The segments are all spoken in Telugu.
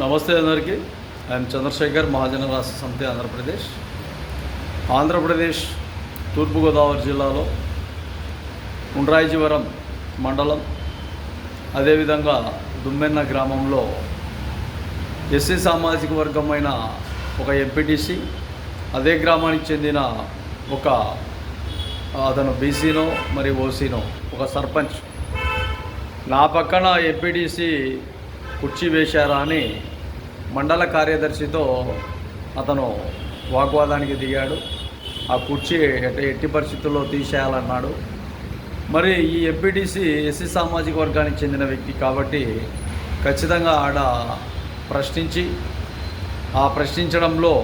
నమస్తే అందరికీ. ఐఎమ్ చంద్రశేఖర్ మహాజన రాష్ట్ర సమితి ఆంధ్రప్రదేశ్. ఆంధ్రప్రదేశ్ తూర్పుగోదావరి జిల్లాలో ఉండ్రాయిజీవరం మండలం అదేవిధంగా దుమ్మెన్న గ్రామంలో ఎస్సీ సామాజిక వర్గమైన ఒక ఎంపీటీసీ అదే గ్రామానికి చెందిన ఒక అతను బీసీనో మరి ఓసీనో ఒక సర్పంచ్. నా పక్కన ఎంపీటీసీ కుర్చీ వేశారా అని మండల కార్యదర్శితో అతను వాగ్వాదానికి దిగాడు. ఆ కుర్చీ ఎట్టి ఎట్టి పరిస్థితుల్లో తీసేయాలన్నాడు. మరి ఈ ఎంపీటీసీ ఎస్సీ సామాజిక వర్గానికి చెందిన వ్యక్తి కాబట్టి ఖచ్చితంగా ఆడ ప్రశ్నించి ఆ ప్రశ్నించడంలో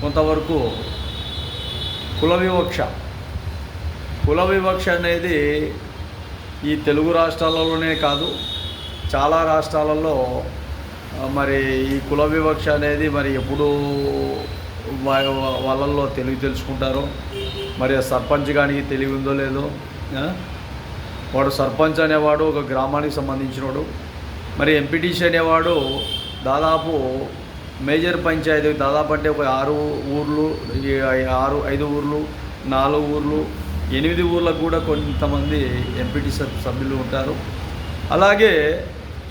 కొంతవరకు కుల వివక్ష. కుల వివక్ష అనేది ఈ తెలుగు రాష్ట్రాలలోనే కాదు చాలా రాష్ట్రాలలో మరి ఈ కుల వివక్ష అనేది మరి ఎప్పుడు వా- వాళ్ళల్లో తెలివి తెలుసుకుంటారు. మరి సర్పంచ్ కానీ తెలివి ఉందో లేదో వాడు సర్పంచ్ అనేవాడు ఒక గ్రామానికి సంబంధించినోడు. మరి ఎంపీటీసీ అనేవాడు దాదాపు మేజర్ పంచాయతీ దాదాపు అంటే ఒక ఆరు ఊర్లు ఈ ఆరు ఐదు ఊర్లు నాలుగు ఊర్లు ఎనిమిది ఊర్లకు కూడా కొంతమంది ఎంపీటీ సభ్యులు ఉంటారు. అలాగే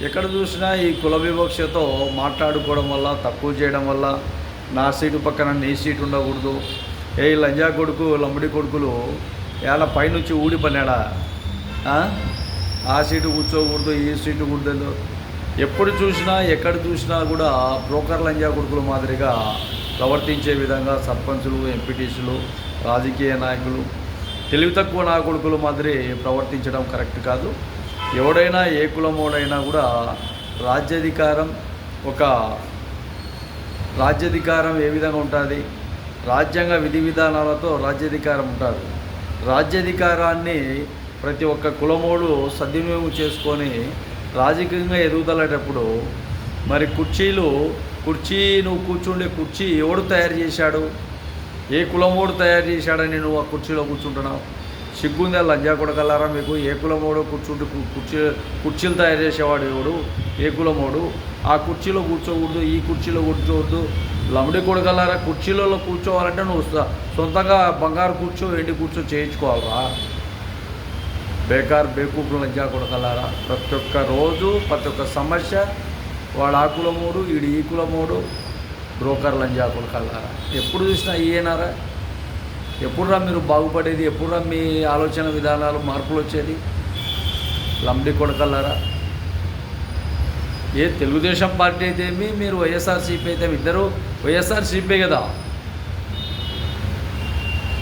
ఎక్కడ చూసినా ఈ కుల వివక్షతో మాట్లాడుకోవడం వల్ల తక్కువ చేయడం వల్ల నా సీటు పక్కన నీ సీటు ఉండకూడదు. ఏ లంజా కొడుకు లంబడి కొడుకులు ఎలా పైనుంచి ఊడి పన్నాడా ఆ? సీటు కూర్చోకూడదు ఈ సీటు కూడదు. ఎప్పుడు చూసినా ఎక్కడ చూసినా కూడా బ్రోకర్ లంజా కొడుకుల మాదిరిగా ప్రవర్తించే విధంగా సర్పంచులు ఎంపీటీసీలు రాజకీయ నాయకులు తెలివి తక్కువ నా కొడుకుల మాదిరి ప్రవర్తించడం కరెక్ట్ కాదు. ఎవడైనా ఏ కులమోడైనా కూడా రాజ్యాధికారం ఒక రాజ్యాధికారం ఏ విధంగా ఉంటుంది? రాజ్యాంగ విధి విధానాలతో రాజ్యాధికారం ఉంటుంది. రాజ్యాధికారాన్ని ప్రతి ఒక్క కులమోడు సద్వినియోగం చేసుకొని రాజకీయంగా ఎదుగుదలేటప్పుడు మరి కుర్చీలు కుర్చీ నువ్వు కూర్చుండే కుర్చీ ఎవడు తయారు చేశాడు? ఏ కులమోడు తయారు చేశాడని నువ్వు ఆ కుర్చీలో కూర్చుంటున్నావు? సిగ్గుందా లంజా కొడకల్లారా మీకు? ఏ కులమోడు కూర్చుంటే కుర్చీ కుర్చీలు తయారు చేసేవాడు ఎవడు? ఏ కులమోడు? ఆ కుర్చీలో కూర్చోకూడదు ఈ కుర్చీలో కూర్చోవద్దు. లమడి కొడకల్లారా కుర్చీలలో కూర్చోవాలంటే నువ్వు వస్తా సొంతంగా బంగారు కూర్చో ఎండి కూర్చో చేయించుకోవాలరా. బేకార్ బేకూపులు లంజా కొడకల్లారా ప్రతి ఒక్క రోజు ప్రతి ఒక్క సమస్య వాడు ఆ కులమోడు ఈడు ఈ కులమోడు బ్రోకర్ లంజా కొడకల్లారా ఎప్పుడు చూసినా ఈయనారా? ఎప్పుడురా మీరు బాగుపడేది? ఎప్పుడురా మీ ఆలోచన విధానాలు మార్పులు వచ్చేది? లంబడి కొడకల్లారా? ఏ తెలుగుదేశం పార్టీ అయితే ఏమి మీరు వైఎస్ఆర్సీపీ అయితే ఇద్దరు వైఎస్ఆర్సీపీ కదా.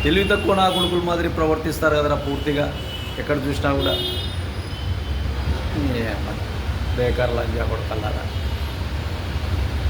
తెలివి తక్కువ నా కొడుకుల మాదిరి ప్రవర్తిస్తారు కదరా పూర్తిగా ఎక్కడ చూసినా కూడా. ఏమ, బేకార్ లంజా కొడకల్లారా?